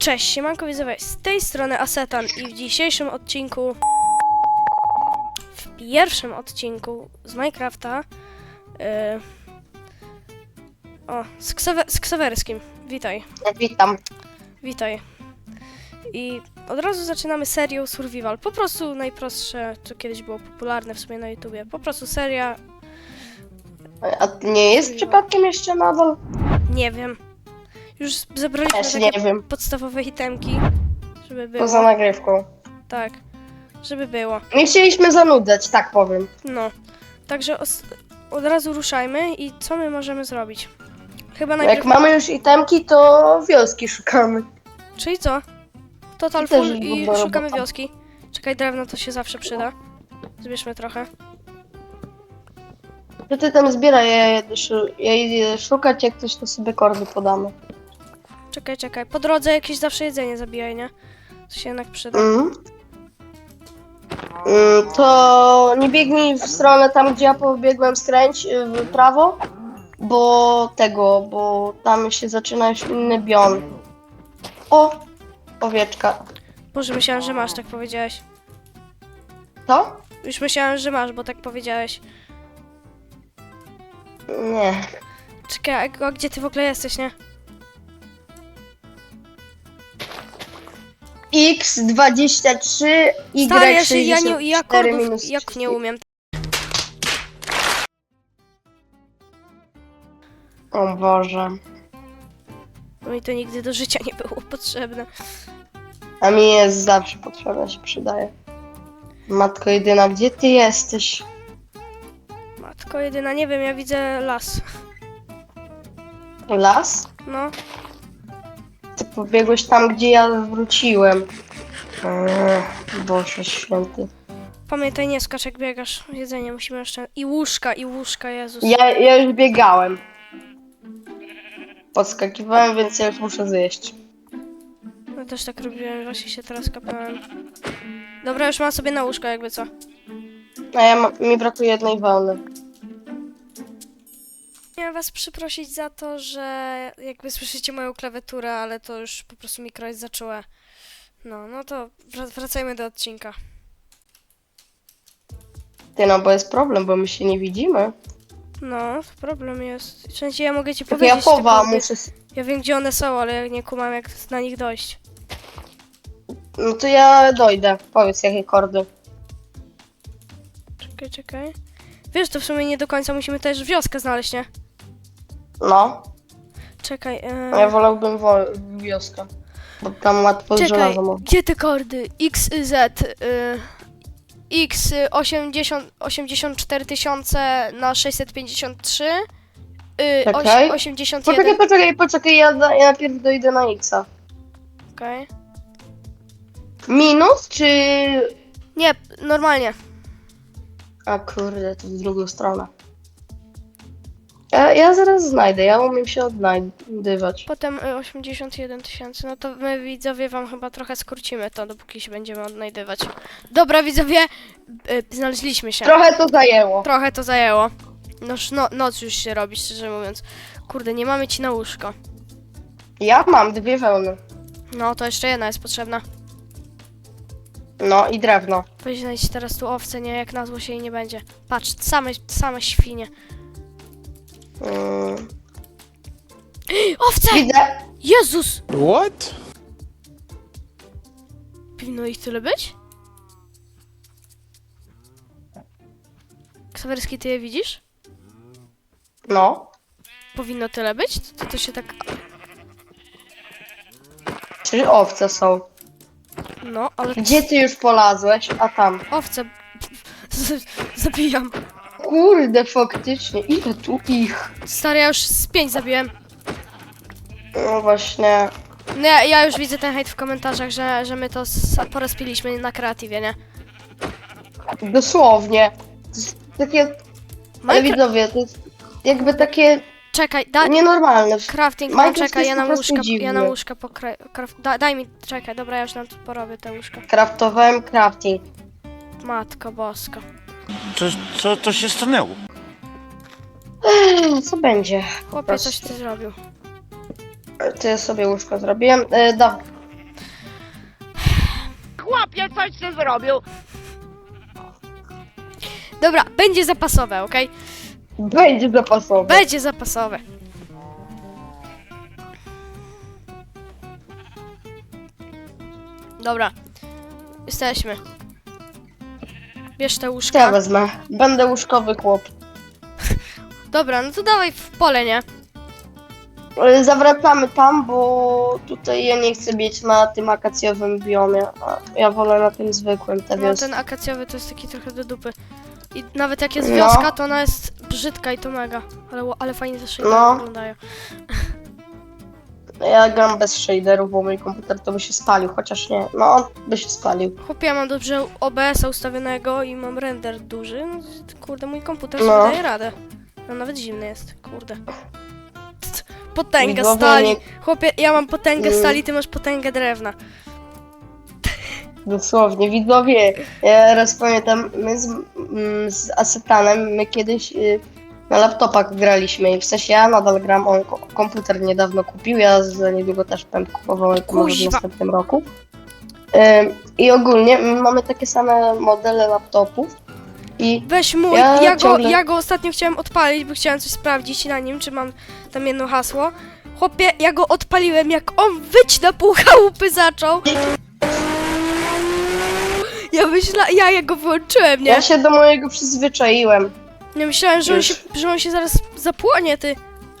Cześć, siemanko widzowie, z tej strony Asetan i w dzisiejszym odcinku, w pierwszym odcinku z Minecrafta, yy, o, z, Ksawe, z Ksawerskim, witaj, Witam. witaj. I od razu zaczynamy serią Survival, po prostu najprostsze, co kiedyś było popularne w sumie na YouTubie, po prostu seria, A nie jest przypadkiem jeszcze nadal? nie wiem, już zebraliśmy Też nie takie wiem. podstawowe itemki, żeby było, Poza nagrywką. tak, żeby było. Nie chcieliśmy zanudzać, tak powiem. No, także os- od razu ruszajmy i co my możemy zrobić? Chyba Jak najpierw... mamy już itemki, to wioski szukamy. Czyli co? Total Też full i szukamy robota. wioski. Czekaj, drewno to się zawsze przyda. Zbierzmy trochę. To ty tam zbieraj, ja, jedę szu- ja idę szukać, jak coś to sobie kordy podamy. Czekaj, czekaj. Po drodze jakieś zawsze jedzenie zabijaj, nie? To się jednak przyda. Mhm. Mm, To nie biegnij w stronę tam, gdzie ja pobiegłem, skręć y, w prawo, bo tego, bo tam się zaczyna już inny bion. O! Owieczka. Boże, myślałem, że masz, tak powiedziałeś. To? Już myślałem, że masz, bo tak powiedziałeś. Nie. Czekaj, a gdzie ty w ogóle jesteś, nie? X23, Stary, ja, się, ja, nie, ja Y64 kordów jak nie umiem. O Boże. Bo mi to nigdy do życia nie było potrzebne. A mi jest zawsze potrzebna, się przydaje. Matko jedyna, gdzie ty jesteś? Matko jedyna, nie wiem, ja widzę las. Las? No, pobiegłeś tam, gdzie ja wróciłem. Eee, Boże święty. Pamiętaj, nie skacz jak biegasz. Jedzenie musimy jeszcze... I łóżka, i łóżka, Jezus. Ja, ja już biegałem. Podskakiwałem, więc ja już muszę zjeść. Ja też tak robiłem, właśnie się teraz kapnąłem. Dobra, już mam sobie na łóżko, jakby co. A ja ma, mi brakuje jednej wełny. Miałem was przeprosić za to, że jakby słyszycie moją klawiaturę, ale to już po prostu mikro jest zaczęłe. No, no to wra- wracajmy do odcinka. Ty no, bo jest problem, bo my się nie widzimy. No, problem jest. W sensie ja mogę ci powiedzieć. ja kordy. muszę... Ja wiem, gdzie one są, ale ja nie kumam, jak na nich dojść. No to ja dojdę. Powiedz, jakie kordy. Czekaj, czekaj. Wiesz, to w sumie nie do końca musimy też wioskę znaleźć, nie? No. Czekaj. e, ja wolałbym wo- wioskę. Bo tam łatwo Czekaj, żelazo można. gdzie te kordy? X, Z, y, X y, 80, 84 tysiące na 653, y, Czekaj. oś- 81, Poczekaj, poczekaj, poczekaj, ja, da- ja najpierw dojdę na Xa. okej. Minus czy... Nie, normalnie. A kurde, to w drugą stronę. Ja, ja zaraz znajdę, ja umiem się odnajdywać. Potem y, 81 tysięcy, no to my widzowie wam chyba trochę skrócimy to, dopóki się będziemy odnajdywać. Dobra widzowie, y, znaleźliśmy się. Trochę to zajęło. Trochę to zajęło. Noż, no, noc już się robi, szczerze mówiąc. Kurde, nie mamy ci na łóżko. Ja mam dwie wełny. No, to jeszcze jedna jest potrzebna. No i drewno. Weź znajdź teraz tu owce, nie? Jak na zło się jej nie będzie. Patrz, same, same świnie. Mm. Owce! Widzę. Jezus! What? Powinno ich tyle być? Ksawerski, ty je widzisz? No. Powinno tyle być? To, to, to się tak... Czyli owce są. No, ale... Gdzie ty już polazłeś? A tam. Owce... Z- Zabijam. Kurde, faktycznie. Ile tu ich? Stary, ja już z pięć zabiłem. No właśnie. No ja, ja już widzę ten hejt w komentarzach, że, że my to s- porozpiliśmy na kreatywie, nie? Dosłownie. To jest takie... Ale widzowie, to jest jakby takie Czekaj, daj... nienormalne. Crafting, Minecraft czekaj, jest ja po na prostu łóżka, ja na dziwny. łóżka pokra... Craft... Da, daj mi, czekaj, dobra, ja już nam tu porobię te łóżka. Craftowałem crafting. Matko boska. Co, co to się stanęło? Ech, Co będzie? Chłopie, Proszę. coś ty zrobił. To ja sobie łóżko zrobiłem. E, da, coś ty zrobił. Dobra, będzie zapasowe, okej? Będzie zapasowe. Będzie zapasowe. Dobra. Jesteśmy. Bierz te Co ja łóżka. wezmę? Będę łóżkowy chłop. Dobra, no to dawaj w pole, nie? E, Zawracamy tam, bo tutaj ja nie chcę mieć na tym akacjowym biomie. a Ja wolę na tym zwykłym, te No wiosny. ten akacjowy to jest taki trochę do dupy. I nawet jak jest No. wioska, to ona jest brzydka i to mega. Ale, ło- ale fajnie shadery No. wyglądają. Ja gram bez shaderów, bo mój komputer to by się spalił, chociaż nie. No, on by się spalił. Chłopie, ja mam dobrze OBS-a ustawionego i mam render duży. No, kurde, mój komputer No. sobie daje radę. No nawet zimny jest, kurde. Potęga Widzowie, stali. Chłopie, ja mam potęgę Mm. stali, ty masz potęgę drewna. Dosłownie, widzowie. Ja raz pamiętam, my z, mm, z Asetanem, my kiedyś y, na laptopach graliśmy i w sensie ja nadal gram, on ko- komputer niedawno kupił, ja za niedługo też będę kupował, to może w Kuźwa. następnym roku. Ym, I ogólnie my mamy takie same modele laptopów i Weź mój, Ja ja, go, ciągle- ja go ostatnio chciałem odpalić, bo chciałem coś sprawdzić na nim, czy mam tam jedno hasło. Chłopie, ja go odpaliłem, jak on wyć na pół chałupy zaczął. Ja myślę, ja, ja go wyłączyłem, nie? ja się do mojego przyzwyczaiłem. Nie myślałem, że on, Już. się, że on się zaraz zapłonie, ty.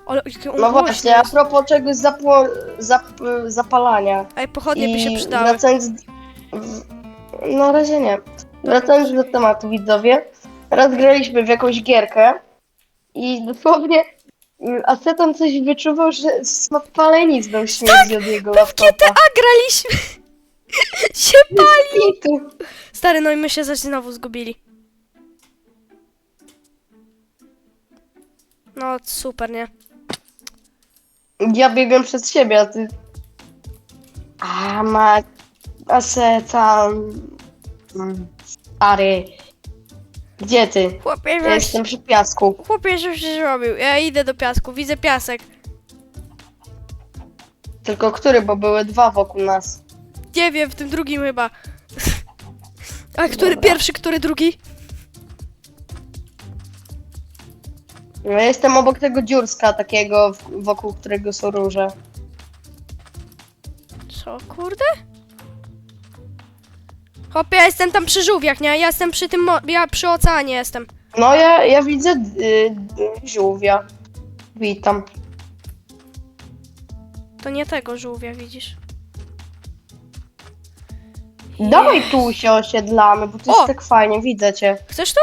Ale jaki on No głośny właśnie, a jest. propos czegoś zapło, zap, zapalania. Ej, pochodnie by się przydały. wracając... w- Na razie nie. Wracając do tematu, widzowie. Raz graliśmy w jakąś gierkę i dosłownie mm, Aceton coś wyczuwał, że smak palenizną śmierdzi od jego laptopa. GTA graliśmy! się pali! I tu. Stary, no i my się zaś znowu zgubili. No, super, nie? Ja biegłem przed siebie, a ty... A, ma... Aceton... Mm, Stary... Gdzie ty? Chłopie, Ja jestem przy piasku. Chłopie, się zrobił? Ja idę do piasku, widzę piasek. Tylko który, bo były dwa wokół nas. Nie wiem, w tym drugim chyba. A który Dobra. pierwszy, który drugi? No, ja jestem obok tego dziurska takiego, w- wokół którego są róże. Co, kurde? Chłopie, ja jestem tam przy żółwiach, nie? Ja jestem przy tym, mo- ja przy oceanie jestem. No ja, ja widzę y, y, żółwia. Witam. To nie tego żółwia, widzisz? Dawaj tu się osiedlamy, bo to O! jest tak fajnie, widzę cię. Chcesz to?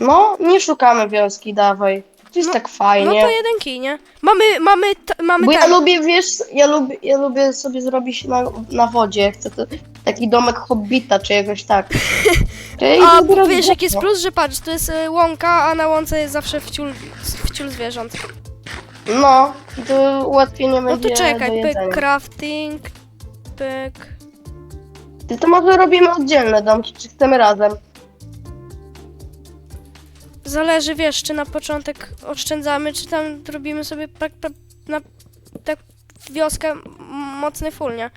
No, nie szukamy wioski, dawaj. To jest No- tak No fajnie. to jeden kij, nie? Mamy, mamy, t- mamy Bo ja ten. lubię, wiesz, ja lubię, ja lubię sobie zrobić na, na wodzie. Chcę to, taki domek hobbita, czy jakoś tak. A bo wiesz, jaki jest plus, że patrz, to jest y, łąka, a na łące jest zawsze wciul, wciul zwierząt. No, to ułatwienie No będzie to do czekaj, pyk, jedzenia. crafting, pyk. Ty to może robimy oddzielne domki, czy chcemy razem? Zależy, wiesz, czy na początek oszczędzamy, czy tam robimy sobie tak, tak, na tak wioskę mocny full, nie?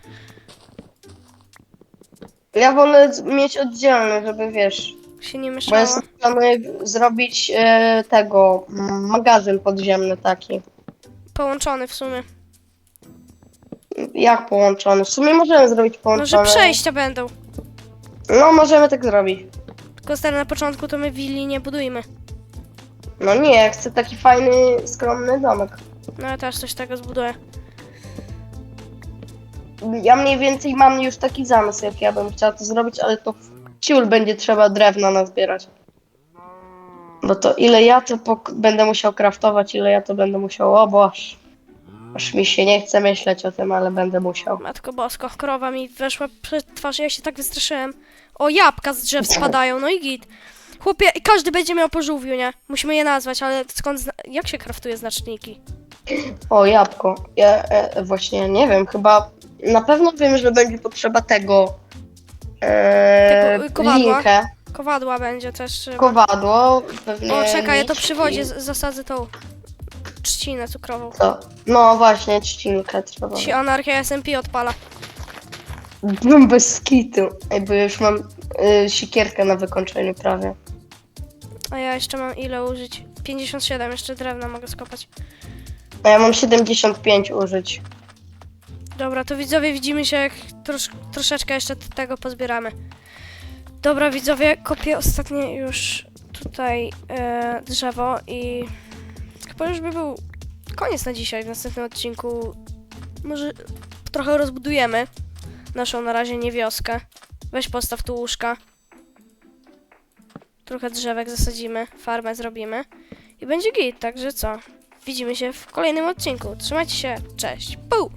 Ja wolę z- mieć oddzielny, żeby wiesz. Się nie Bo ja sobie planuję zrobić e, tego mm, magazyn podziemny taki. Połączony w sumie. Jak połączony? W sumie możemy zrobić No, połączony. że przejścia będą. No, możemy tak zrobić. Tylko stary, na początku to my willi nie budujmy. No nie, ja chcę taki fajny, skromny domek. No ja też coś tego zbuduję. Ja mniej więcej mam już taki zamysł, jak ja bym chciała to zrobić, ale to ciul będzie trzeba drewna nazbierać. Bo to ile ja to będę musiał kraftować, ile ja to będę musiał, o boż. Aż mi się nie chce myśleć o tym, ale będę musiał. Matko bosko, krowa mi weszła przed twarz, ja się tak wystraszyłem. O, jabłka z drzew spadają, no i git. Chłopie, każdy będzie miał po żółwiu, nie? Musimy je nazwać, ale skąd, zna- jak się kraftuje znaczniki? O, jabłko. Ja e, właśnie nie wiem, chyba na pewno wiem, że będzie potrzeba tego. E, Tego, y, kowadła? linkę, Kowadła będzie też kowadło. Pewnie O, czekaj, ja to nić przy wodzie i z- zasadzę tą trzcinę cukrową. To. No właśnie, trzcinkę trzeba. Ci anarchia SMP odpala. No bez kitu. Ej, bo już mam y, sikierkę na wykończeniu prawie. A ja jeszcze mam ile użyć? 57, jeszcze drewna mogę skopać. A ja mam 75 użyć. Dobra, to widzowie widzimy się jak trosz, troszeczkę jeszcze t- tego pozbieramy. Dobra widzowie, kopię ostatnie już tutaj e, drzewo i chyba już by był koniec na dzisiaj. W następnym odcinku może trochę rozbudujemy naszą na razie nie wioskę. Weź postaw tu łóżka. Trochę drzewek zasadzimy, farmę zrobimy i będzie git, także co? Widzimy się w kolejnym odcinku. Trzymajcie się, cześć. Pu!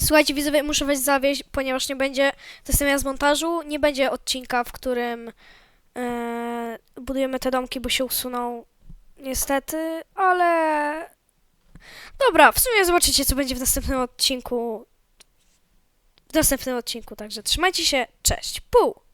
Słuchajcie, widzowie, muszę was zawieść, ponieważ nie będzie testowania z montażu, nie będzie odcinka, w którym e, budujemy te domki, bo się usuną niestety, ale dobra, w sumie zobaczycie, co będzie w następnym odcinku. Następnym odcinku, także trzymajcie się, cześć, pół!